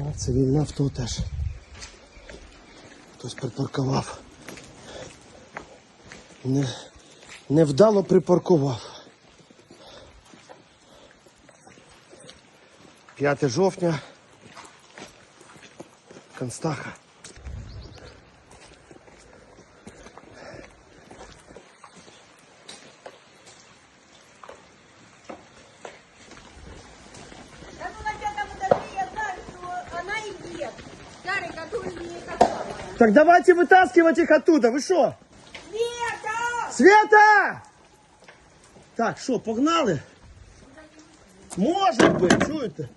А, цивільне авто теж. Хтось припаркував. Не, невдало припаркував. 5 жовтня. Констаха. Не катала. Так давайте вытаскивать их оттуда. Ви що? Света! Света! Так, що, погнали? Может быть, чуєте?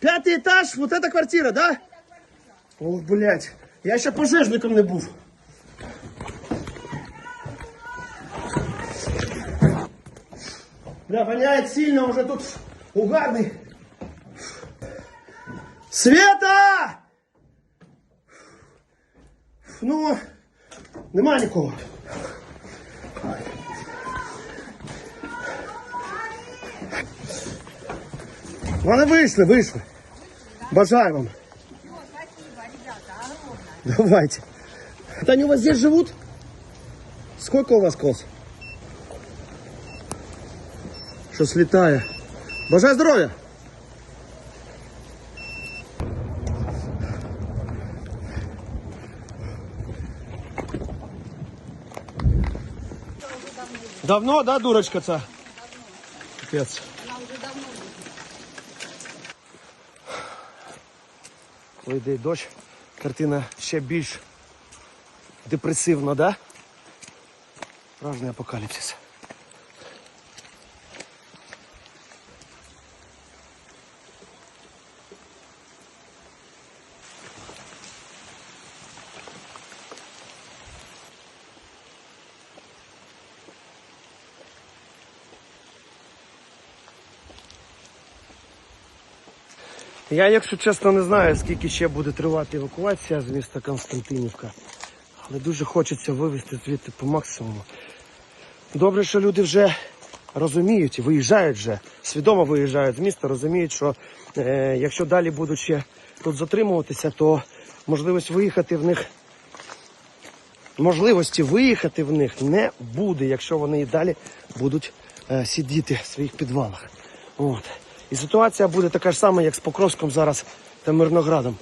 Пятый этаж, вот эта квартира, да? Ох, блядь, я ще пожежником не був. Бля, воняет сильно, уже тут угарный. Света! Ну, нема нікого. Вони вийшли, вийшли. Бажаю вам. Спасибо, ребята, огромное. Давайте. Это они у вас здесь живут? Сколько у вас коз? Що слітає? Бажаю здоров'я! Давно, да, дурочка ця? Капець. Коли йде дощ, картина ще більш депресивна, да? Справжній апокаліпсис. Я, якщо чесно, не знаю, скільки ще буде тривати евакуація з міста Константинівка. Але дуже хочеться вивезти звідти по максимуму. Добре, що люди вже розуміють і виїжджають вже, свідомо виїжджають з міста, розуміють, що е, якщо далі будуть ще тут затримуватися, то можливість виїхати в них. Можливості виїхати в них не буде, якщо вони і далі будуть е, сидіти в своїх підвалах. От. І ситуація буде така ж сама, як з Покровськом зараз та Мирноградом.